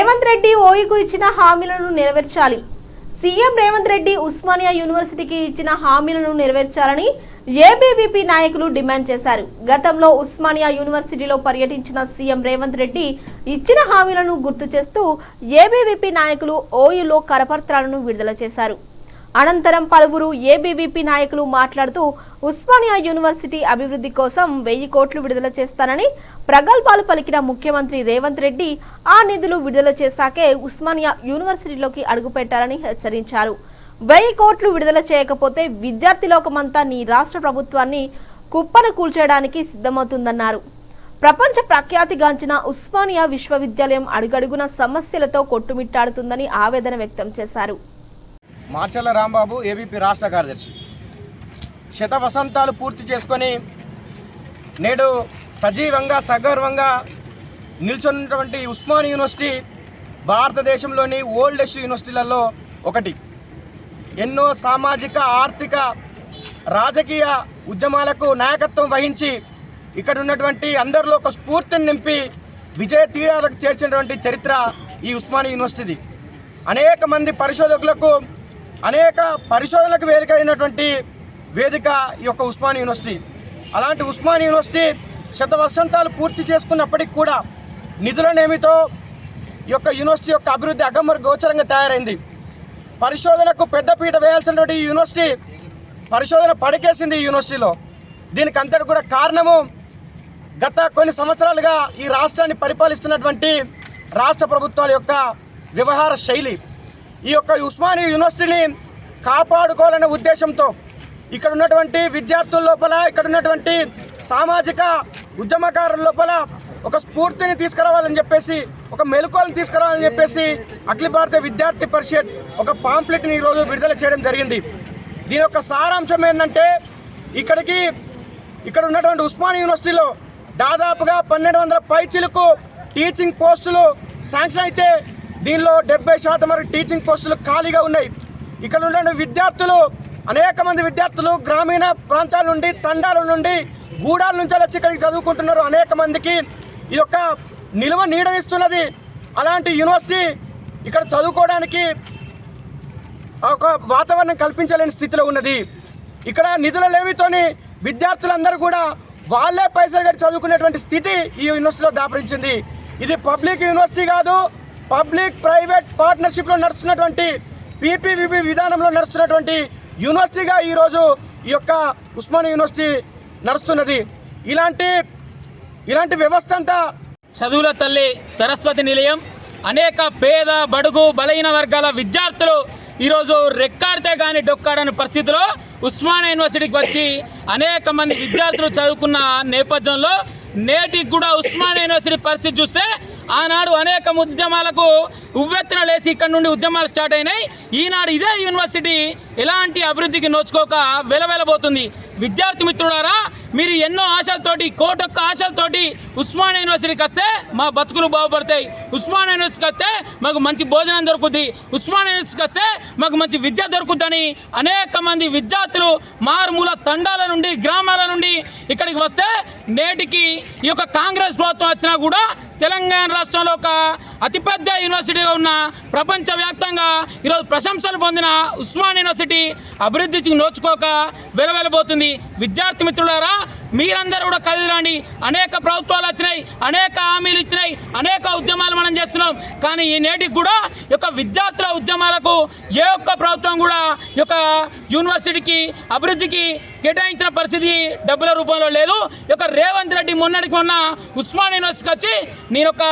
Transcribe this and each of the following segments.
రేవంత్ రెడ్డి ఓయూకు ఇచ్చిన హామీలను నెరవేర్చాలి. సీఎం రేవంత్ రెడ్డి ఉస్మానియా యూనివర్సిటీకి ఇచ్చిన హామీలను నెరవేర్చాలని ఏబీవీపీ నాయకులు డిమాండ్ చేశారు. గతంలో ఉస్మానియా యూనివర్సిటీలో పర్యటించిన సీఎం రేవంత్ రెడ్డి ఇచ్చిన హామీలను గుర్తు చేస్తూ ఏబీవీపీ నాయకులు ఓయూలో కరపత్రాలను విడుదల చేశారు. అనంతరం పలువురు ఏబీవీపీ నాయకులు మాట్లాడుతూ ఉస్మానియా యూనివర్సిటీ అభివృద్ధి కోసం వెయ్యి కోట్లు విడుదల చేస్తానని ప్రగల్భాలు పలికిన ముఖ్యమంత్రి రేవంత్ రెడ్డి ఆ నిధులు విడుదల చేశాకే ఉస్మానియా యూనివర్సిటీలోకి అడుగుపెట్టాలని హెచ్చరించారు. వెయ్యి కోట్లు విడుదల చేయకపోతే విద్యార్థి లోకమంతా నీ రాష్ట్ర ప్రభుత్వాన్ని కుప్పను కూల్చేయడానికి సిద్ధమవుతుందన్నారు. ప్రపంచ ప్రఖ్యాతిగాంచిన ఉస్మానియా విశ్వవిద్యాలయం అడుగడుగున సమస్యలతో కొట్టుమిట్టాడుతుందని ఆవేదన వ్యక్తం చేశారు. మాచల్ల రాంబాబు ఏబీపీ రాష్ట్ర కార్యదర్శి. శత వసంతాలు పూర్తి చేసుకొని నేడు సజీవంగా సగర్వంగా నిల్చున్నటువంటి ఉస్మాన్ యూనివర్సిటీ భారతదేశంలోని ఓల్డెస్ట్ యూనివర్సిటీలలో ఒకటి. ఎన్నో సామాజిక ఆర్థిక రాజకీయ ఉద్యమాలకు నాయకత్వం వహించి ఇక్కడ ఉన్నటువంటి అందరిలో ఒక స్ఫూర్తిని నింపి విజయ తీరాలకు చేర్చినటువంటి చరిత్ర ఈ ఉస్మానియా యూనివర్సిటీది. అనేక మంది పరిశోధకులకు అనేక పరిశోధనలకు వేదిక అయినటువంటి వేదిక ఈ యొక్క ఉస్మాన్ యూనివర్సిటీ. అలాంటి ఉస్మాన్ యూనివర్సిటీ శత వసంతాలు పూర్తి చేసుకున్నప్పటికీ కూడా నిధులనేమితో ఈ యొక్క యూనివర్సిటీ యొక్క అభివృద్ధి అగమ్మరు గోచరంగా తయారైంది. పరిశోధనకు పెద్దపీట వేయాల్సినటువంటి ఈ యూనివర్సిటీ పరిశోధన పడికేసింది ఈ యూనివర్సిటీలో. దీనికి అంతటి కూడా కారణము గత కొన్ని సంవత్సరాలుగా ఈ రాష్ట్రాన్ని పరిపాలిస్తున్నటువంటి రాష్ట్ర ప్రభుత్వాల యొక్క వ్యవహార శైలి. ఈ యొక్క ఉస్మానియా యూనివర్సిటీని కాపాడుకోవాలనే ఉద్దేశంతో ఇక్కడ ఉన్నటువంటి విద్యార్థుల లోపల ఇక్కడ ఉన్నటువంటి సామాజిక ఉద్యమకారుల లోపల ఒక స్ఫూర్తిని తీసుకురావాలని చెప్పేసి ఒక మెలకువలను తీసుకురావాలని చెప్పేసి అఖిల భారత విద్యార్థి పరిషత్ ఒక పాంప్లెట్ని ఈరోజు విడుదల చేయడం జరిగింది. దీని యొక్క సారాంశం ఏంటంటే ఇక్కడికి ఇక్కడ ఉన్నటువంటి ఉస్మాన్ యూనివర్సిటీలో దాదాపుగా పన్నెండు వందల పైచీలకు టీచింగ్ పోస్టులు శాంక్షన్ అయితే దీనిలో డెబ్బై శాతం వరకు టీచింగ్ పోస్టులు ఖాళీగా ఉన్నాయి. ఇక్కడ ఉన్న విద్యార్థులు అనేక మంది విద్యార్థులు గ్రామీణ ప్రాంతాల నుండి తండాల నుండి గూడాల నుంచి వచ్చి ఇక్కడికి చదువుకుంటున్నారు అనేక మందికి ఈ యొక్క నిల్వ నీడనిస్తున్నది అలాంటి యూనివర్సిటీ ఇక్కడ చదువుకోవడానికి ఒక వాతావరణం కల్పించలేని స్థితిలో ఉన్నది. ఇక్కడ నిధుల లేమితోని విద్యార్థులందరూ కూడా వాళ్ళే పైసలు కట్టి చదువుకునేటువంటి స్థితి ఈ యూనివర్సిటీలో దాపరించింది. ఇది పబ్లిక్ యూనివర్సిటీ కాదు పబ్లిక్ ప్రైవేట్ పార్ట్నర్షిప్లో నడుస్తున్నటువంటి పీపీవీపీ విధానంలో నడుస్తున్నటువంటి యూనివర్సిటీగా ఈరోజు ఈ యొక్క ఉస్మానియా యూనివర్సిటీ నడుస్తున్నది. ఇలాంటి ఇలాంటి వ్యవస్థ అంతా చదువుల తల్లి సరస్వతి నిలయం. అనేక పేద బడుగు బలహీన వర్గాల విద్యార్థులు ఈరోజు రెక్కాడితే కానీ డొక్కాడని పరిస్థితిలో ఉస్మానియా యూనివర్సిటీకి వచ్చి అనేక మంది విద్యార్థులు చదువుకున్న నేపథ్యంలో నేటికి కూడా ఉస్మానియా యూనివర్సిటీ పరిస్థితి చూస్తే ఆనాడు అనేక ఉద్యమాలకు ఉవ్వెత్తున లేసి ఇక్కడ నుండి ఉద్యమాలు స్టార్ట్ అయినాయి. ఈనాడు ఇదే యూనివర్సిటీ ఎలాంటి అభివృద్ధికి నోచుకోక వెలవెలబోతుంది. విద్యార్థి మిత్రుడారా మీరు ఎన్నో ఆశలతోటి కోటొక్క ఆశలతోటి ఉస్మానియా యూనివర్సిటీకి వస్తే మా బతుకులు బాగుపడతాయి. ఉస్మానియా యూనివర్సిటీకి వస్తే మాకు మంచి భోజనం దొరుకుద్ది. ఉస్మానియా యూనివర్సిటీకి వస్తే మాకు మంచి విద్య దొరుకుద్దని అనేక మంది విద్యార్థులు మారుమూల తండాల నుండి గ్రామాల నుండి ఇక్కడికి వస్తే నేటికి ఈ యొక్క కాంగ్రెస్ ప్రభుత్వం వచ్చినా కూడా తెలంగాణ రాష్ట్రంలో ఒక అతిపెద్ద యూనివర్సిటీగా ఉన్న ప్రపంచవ్యాప్తంగా ఈరోజు ప్రశంసలు పొందిన ఉస్మాన్ యూనివర్సిటీ అభివృద్ధికి నోచుకోక వెలవెలబోతుంది. విద్యార్థి మిత్రులారా మీరందరూ కూడా కదిలిరండి అనేక ప్రభుత్వాలు వచ్చినాయి అనేక హామీలు ఇచ్చినాయి అనేక ఉద్యమాలు మనం చేస్తున్నాం. కానీ ఈ నేటికి కూడా ఈ యొక్క విద్యార్థుల ఉద్యమాలకు ఏ ఒక్క ప్రభుత్వం కూడా ఈ యొక్క యూనివర్సిటీకి అభివృద్ధికి కేటాయించిన పరిస్థితి డబ్బుల రూపంలో లేదు. యొక్క రేవంత్ రెడ్డి మొన్నటికి మొన్న ఉస్మాన్ యూనివర్సిటీకి వచ్చి నేను ఒక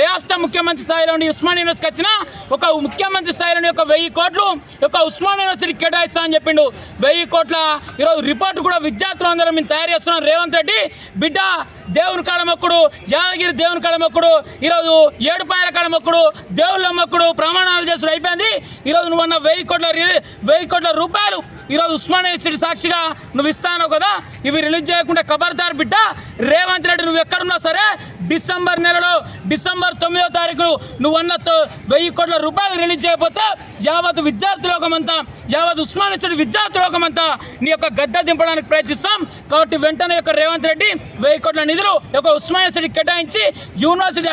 రాష్ట్ర ముఖ్యమంత్రి స్థాయిలో ఉండి ఉస్మాన్ యూనివర్సిటీకి వచ్చిన ఒక ముఖ్యమంత్రి స్థాయిలోని ఒక వెయ్యి కోట్లు యొక్క ఉస్మాన్ యూనివర్సిటీకి కేటాయిస్తా అని చెప్పిండు. వెయ్యి కోట్ల ఈరోజు రిపోర్ట్ కూడా విద్యార్థులందరం మేము తయారు చేస్తున్నాం. రేవంత్ రెడ్డి బిడ్డ దేవుని కాడమొక్కుడు యాదగిరి దేవుని కాడమొక్కుడు ఈరోజు ఏడుపాయల కాడ మొక్కుడు దేవుళ్ళ మొక్కుడు ప్రమాణాలు చేసుడు అయిపోయింది. ఈరోజు నువ్వు అన్న వెయ్యి కోట్ల వెయ్యి కోట్ల రూపాయలు ఈరోజు ఉస్మాన్ యూనివర్సిటీ సాక్షిగా నువ్వు ఇస్తాను కదా? ఇవి రిలీజ్ చేయకుండా ఖబర్దార్ బిడ్డ రేవంత్ రెడ్డి నువ్వు ఎక్కడున్నా సరే డిసెంబర్ నెలలో డిసెంబర్ తొమ్మిదో తారీఖు నువ్వు అన్న తో- వెయ్యి కోట్ల రూపాయలు రిలీజ్ చేయకపోతే యావత్ విద్యార్థి లోకమంతా యావత్ ఉస్మాన్ యూనివర్సిటీ విద్యార్థి లోకమంతా నీ యొక్క గద్దె దింపడానికి ప్రయత్నిస్తాం. కాబట్టి వెంటనే యొక్క రేవంత్ రెడ్డి వెయ్యి కోట్ల నిధులు యొక్క ఉస్మాన్ కేటాయించి యూనివర్సిటీ